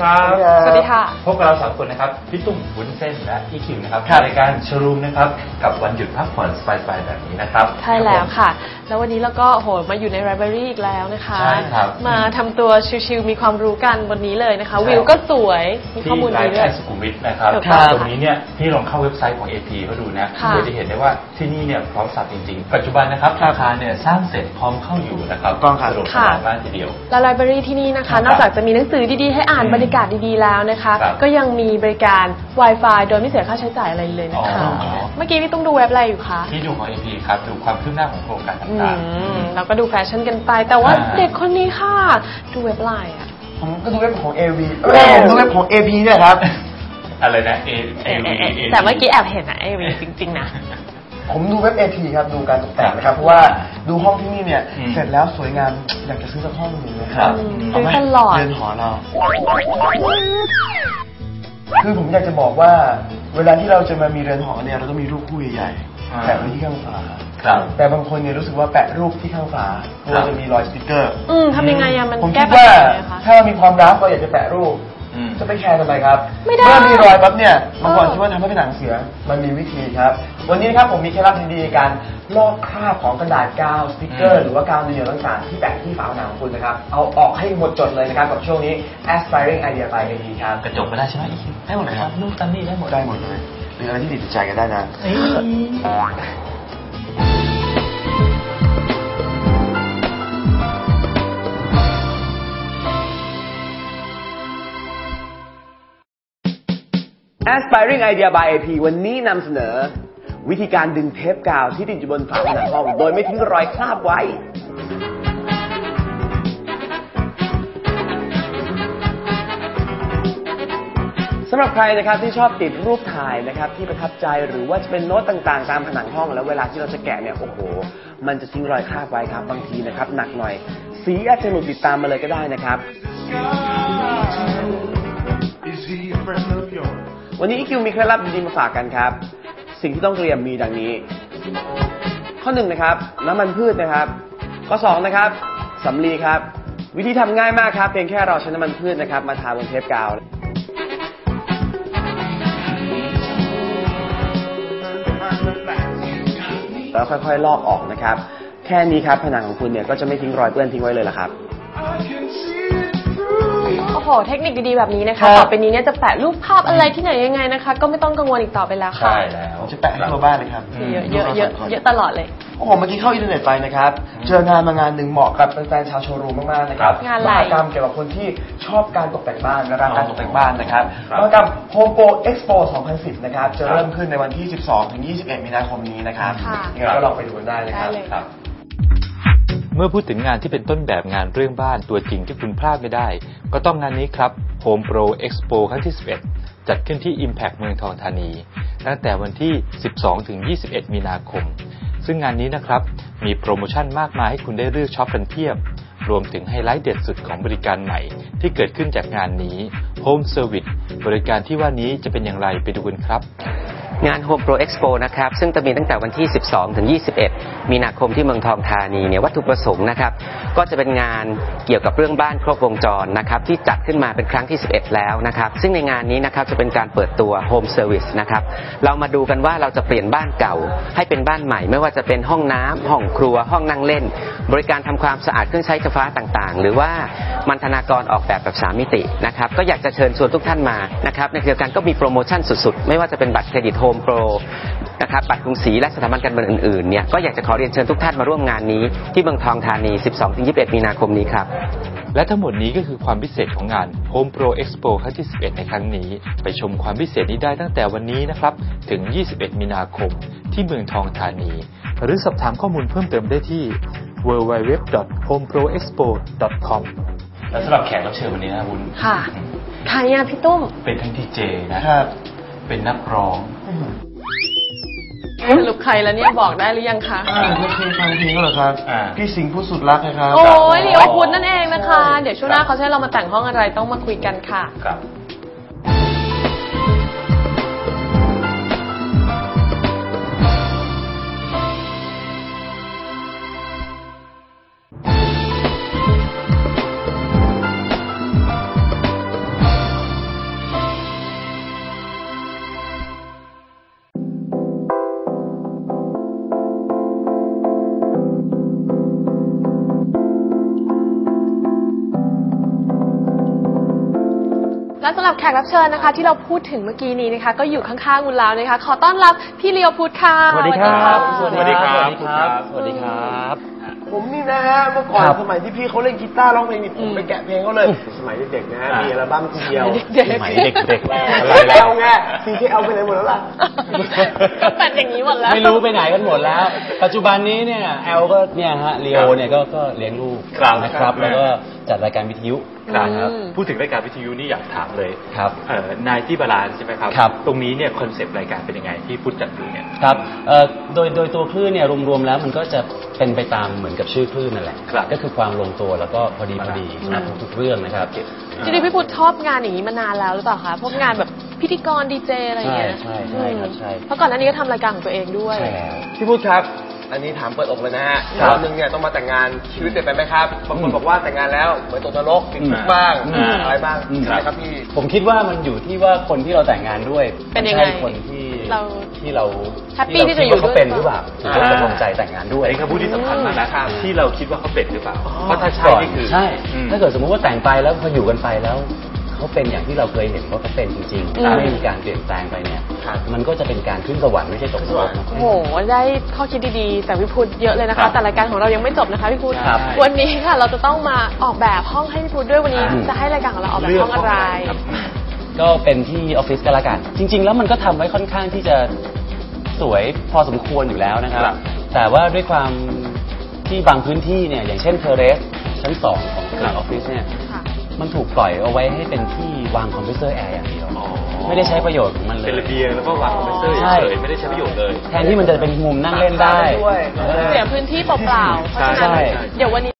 ดีครับ สวัสดีค่ะ พบกับเราสามคนนะครับพี่ตุ้มวุ้นเส้นและพี่คิวนะครับครับในรายการชรูมนะครับ กับวันหยุดพักผ่อนสบายๆแบบนี้นะครับ ใช่แล้วค่ะ แล้ววันนี้เราก็โหมาอยู่ในไ i บรารีอีกแล้วนะคะ ใช่ครับ มาทำตัวชิวๆมีความรู้กันบนนี้เลยนะคะใช่วิวก็สวย มีข้อที่มูลราดียด้วกายรสุขุมวิทนะครับถูกต้องตรงนี้เนี่ยที่ลองเข้าเว็บไซต์ของ AP เขาดูนะค่ะเราจะเห็นได้ว่าที่นี่เนี่ยพร้อมสับจริงๆ ปัจจุบันนะครับอาคารเนี่ยสร้างเสร็จพร้อมเข้าอยู่นะครับถูกต้องครับสะดวกสค่ะบายมากทีเดียวและไ i บรารีที่นี่นะครัคะบนอกจากจะมีหนังสือดีๆให้อ่านอืมบรรยากาศดีๆแล้วนะคะ ครับ ก็ยังมีบริการ Wi-Fi โดยไม่เสียค่าใช้จ่ายอะไรเลยนะคะอ๋อเมื่อกี้พี่ตุ้มดูเว็บอะไรอยู่คะ ที่ดูของ AP ครับ ดูความคืบหน้าของโครงการอืต่างมเราก็ดูแฟชั่นกันไป แต่ว่าอ่า เด็กคนนี้ค่ะ ดูเว็บไลน์อะ ผมก็ดูเว็บของ AV เอ้ยผมดูเว็บของ AP เนี่ยครับๆอะไรนะ A เอ๊ะ A เอ๊ะเอ๊ะ A แต่เมื่อกี้แอบเห็นนะเอวีจริง ๆ นะ ผมดูเว็บ AP ครับดูการตกแต่งนะครับเพราะว่าดูห้องที่นี่เนี่ยอืมเสร็จแล้วสวยงามอยากจะซื้อสักห้องหนึงนะคครัรับบเาไหมซื้อตลอดเรือนหอเรา คือผมอยากจะบอกว่า เวลาที่เราจะมามีเรือนหอเนี่ยเราต้องมีรูปคู่ใหญ่อ่าๆแปะไว้ที่ข้างฝาครับแต่บางคนเนี่ยรู้สึกว่าแปะรูปที่ข้างฝาเพราะว่าจะมีรอยสติ๊กเกอร์ อืมทำยังไงอะมันผมแก้คิดปัญว่าหายังไงคะถ้าเรามีความรักเราอยากจะแปะรูปอืม จะไปแคร์ทำไมครับไม่ได้เมื่อมีรอยปั๊บเนี่ยบางคนเออคิดว่าทำให้เป็นหนังเสีย มันมีวิธีครับ วันนี้นะครับผมมีเคล็ดลับดีๆในการลอกคราบของกระดาษกาวสติกเกออืร์มหรือว่ากาวเหนียวต่างๆที่แปะที่ฝาผนังของคุณนะครับ เอาออกให้หมดจดเลยนะครับกับช่วงนี้ aspiring idea by AD ครับกระจกไม่ได้ใช่ไหมได้หมดเลยครับลูกตันนี่ได้หมดได้หมดเลยหรืออะไรที่ติดใจกันได้นะ Aspiring Idea by AP วันนี้นำเสนอ วิธีการดึงเทปกาวที่ติดอยู่บนฝาผนังห้อง โดยไม่ทิ้งรอยคราบไว้ สำหรับใครนะครับที่ชอบติดรูปถ่ายนะครับที่ประทับใจหรือว่าจะเป็นโน้ตต่างๆ ตามผนังห้อง แล้วเวลาที่เราจะแกะเนี่ยโอ้โห มันจะทิ้งรอยคราบไว้ครับ บางทีนะครับหนักหน่อย สีอาจจะหลุดติดตามมาเลยก็ได้นะครับ Is he friendly? วันนี้อีคิวมีเคล็ดลับดีๆมาฝากกันครับ สิ่งที่ต้องเตรียมมีดังนี้ ข้อหนึ่งนะครับ น้ำมันพืชนะครับ ข้อสองนะครับสำลีครับ วิธีทำง่ายมากครับ เพียงแค่เราใช้น้ำมันพืชนะครับ มาทาบนเทปกาวแล้วค่อยๆ ลอกออกนะครับ แค่นี้ครับผนังของคุณเนี่ยก็จะไม่ทิ้งรอยเปื้อนทิ้งไว้เลยละครับ เทคนิคดีๆแบบนี้นะครัคะบต่อไปนี้เนี่ยจะแปะรูปภาพอะไรที่ไหนยังไงนะคะ ก็ไม่ต้องกังวลอีกต่อไปแล้วค่ะ ใช่แล้วผมจะแปะให้ทั่วบ้านเลยครับเยอะเยอะเยอะเยอะตลอดเลย โอ้โหเมื่อกี้เข้าอินเทอร์เน็ตไปนะครับ เจองานมางานหนึ่งเหมาะกับแฟนๆชาวโชว์รูมมากๆนะครับงานอะไร มหกรรมเกี่ยวกับคนที่ชอบการตกแต่งบ้านและรักการตกแต่งบ้านนะครับครับมหกรรม Home Pro Expo 2010 นะครับ จะเริ่มขึ้นในวันที่ 12 ถึง 21 มีนาคมนี้นะครับค่ะ ยังไงก็ลองไปดูกันได้นะคได้รับ เลย ครับเมื่อพูดถึงงานที่เป็นต้นแบบงานเรื่องบ้านตัวจริงที่คุณพลาดไม่ได้ ก็ต้องงานนี้ครับ Home Pro Expo ครั้งที่ 11 จัดขึ้นที่ Impact เมืองทองธานี ตั้งแต่วันที่ 12 ถึง 21 มีนาคม ซึ่งงานนี้นะครับ มีโปรโมชั่นมากมายให้คุณได้เลือกช็อปกันเพียบ รวมถึงไฮไลท์เด็ดสุดของบริการใหม่ ที่เกิดขึ้นจากงานนี้ Home Service บริการที่ว่านี้จะเป็นอย่างไรไปดูกันครับ งาน Home Pro Expo นะครับ ซึ่งจะมีตั้งแต่วันที่ 12 ถึง 21 มีนาคมที่เมืองทองธานีเนี่ยวัตถุประสงค์นะครับ ก็จะเป็นงานเกี่ยวกับเรื่องบ้านครบวงจรนะครับที่จัดขึ้นมาเป็นครั้งที่ 11 แล้วนะครับ ซึ่งในงานนี้นะครับจะเป็นการเปิดตัว Home Service นะครับเรามาดูกันว่าเราจะเปลี่ยนบ้านเก่า ให้เป็นบ้านใหม่ ไม่ว่าจะเป็นห้องน้ำห้องครัวห้องนั่งเล่น บริการทำความสะอาดเครื่องใช้ไฟฟ้าต่างๆ หรือว่ามันธนากรออกแบบแบบสามมิตินะครับก็อยากจะเชิญชวนทุกท่านมานะครับในเดียวกันก็มีโปรโมชั่นสุดๆ ไม่ว่าจะเป็นบัตรเครดิตโฮมโปรนะครับบัตรกรุงศรีและสถาบันการเงินอื่นๆเนี่ยก็อยากจะขอเรียนเชิญทุกท่านมาร่วมงานนี้ ที่เมืองทองธานี 12-21 มีนาคมนี้ครับ และทั้งหมดนี้ก็คือความพิเศษของงาน Home Pro Expo ครั้งที่ 11 ในครั้งนี้ ไปชมความพิเศษนี้ได้ตั้งแต่วันนี้นะครับ ถึง 21 มีนาคม ที่เมืองทองธานี หรือสอบถามข้อมูลเพิ่มเติมได้ที่ www.homeproexpo.com แล้วสำหรับแขกรับเชิญวันนี้นะวุ้นค่ะใครอะพี่ตุ้มเป็นทั้งดีเจนะครับ เป็นนักร้องสรุปใครแล้วเนี่ยบอกได้หรือยังคะ อ่าไม่เคยฟังเพลงเขาเหรอครับอ่า พี่สิงห์ผู้สุดรักนะครับ โอ้ยลีโอพุทธนั่นเองนะคะ เดี๋ยวช่วงหน้าเขาจะให้เรามาแต่งห้องอะไรต้องมาคุยกันค่ะ ครับ และสำหรับแขกรับเชิญนะคะ ที่เราพูดถึงเมื่อกี้นี้นะคะ ก็อยู่ข้างๆคุณแล้วนะคะ ขอต้อนรับพี่เลียวพุทธค่ะ สวัสดีครับ สวัสดีค่ะสวัสดีครับ สวัสดีครับ ผมนี่นะฮะ เมื่อก่อนครับสมัยที่พี่เขาเล่นกีตาร์ร้องเพลงนี่ผมไปแกะเพลงเขาเลย สมัยเด็กๆนะฮะ มีอัลบั้มทีเดียวเด็กสมัยเด็กๆอะไรแล้วไง CKL ไปไหนหมดแล้วล่ะก็เป็นอย่างนี้หมดแล้ว ไม่รู้ไปไหนกันหมดแล้ว ปัจจุบันนี้เนี่ยแอลก็เนี่ยฮะลีโอเนี่ยก็ก็เลี้ยงลูกครับนะครับ แล้วก็ จัดรายการวิทยุครับนะครับ พูดถึงรายการวิทยุนี่อยากถามเลยครับเอ่อนายที่บาลานใช่ไหมครับครับ ตรงนี้เนี่ยคอนเซปต์รายการเป็นยังไงที่พูดจัดอยู่เนี่ย ครับเอ่อโดยโดยตัวคลื่นเนี่ยรวมๆแล้วมันก็จะเป็นไปตามเหมือนกับชื่อคลื่นนั่นแหละครับก็คือความลงตัวแล้วก็พอดีพอดีสำหรับทุกๆเรื่องนะครับจริงๆพี่พุทธชอบงานอย่างนี้มานานแล้วหรือเปล่าคะพวกงานแบบพิธีกรดีเจอะไรอย่างเงี้ย ใช่ใช่ใช่ครับใช่เพราะก่อนหน้านี้ก็ทำรายการของตัวเองด้วย ใช่แล้วพี่พูดครับ อันนี้ถามเปิดอกเลยนะฮะครับวันหนึ่งเนี่ยต้องมาแต่งงานชีวิตเปลี่ยนไปไหมครับบางคนบอกว่าแต่งงานแล้วเหมือนตกนรกติดคุกบ้างอืม อะไรบ้างอืม ใช่ไหมครับพี่ ผมคิดว่ามันอยู่ที่ว่าคนที่เราแต่งงานด้วยเป็นยังไงใช่คนที่เราที่เราแฮปปี้ที่จะอยู่เขาด้วยเป็นหรือเปล่าถึงจะอ่าตกลงใจแต่งงานด้วยไอ้คำพูดที่สำคัญมากนะครับที่เราคิดว่าเขาเป็นหรือเปล่า เพราะถ้าใช่ก่อนนี่คือใช่ อืม ถ้าเกิดสมมุติว่าแต่งไปแล้วพออยู่กันไปแล้ว เขาเป็นอย่างที่เราเคยเห็นว่าเขาเป็นจริงอืมๆไม่มีการเปลี่ยนแปลงไปเนี่ย มันก็จะเป็นการขึ้นสวรรค์ไม่ใช่ตกนรกนะ โอ้โห ได้ข้อคิดดีๆจากพี่พุทธเยอะเลยนะครัคะ บแต่รายการของเรายังไม่จบนะคะพี่พุทธครับ วันนี้ค่ะเราจะต้องมาออกแบบห้องให้พี่พุทธด้วยวันนี้อืมจะให้รายการของเราออกแบบห้องอะไร ครับก็เป็นที่ออฟฟิศก็แล้วกัน จริง ๆ แล้วมันก็ทำไว้ค่อนข้างที่จะสวยพอสมควรอยู่แล้วนะครับ ครับ แต่ว่าด้วยความที่บางพื้นที่เนี่ยอย่างเช่นเทเรสชั้นสองของตึกออฟฟิศเนี่ยค่ะ มันถูกปล่อยเอาไว้ให้เป็นที่วางคอมพิวเตอร์แอร์อย่างเดียวอ๋อไม่ได้ใช้ประโยชน์ของมันเลยเป็นระเบียงแล้วก็วางคอมพิวเตอร์ใช่เฉยๆไม่ได้ใช้ประโยชน์เลย แทนที่มันจะเป็นมุมนั่งเล่นได้ด้วยเออเสียพื้นที่เปล่าๆเพราะฉะใช่นั้นเดี๋ยววันนี้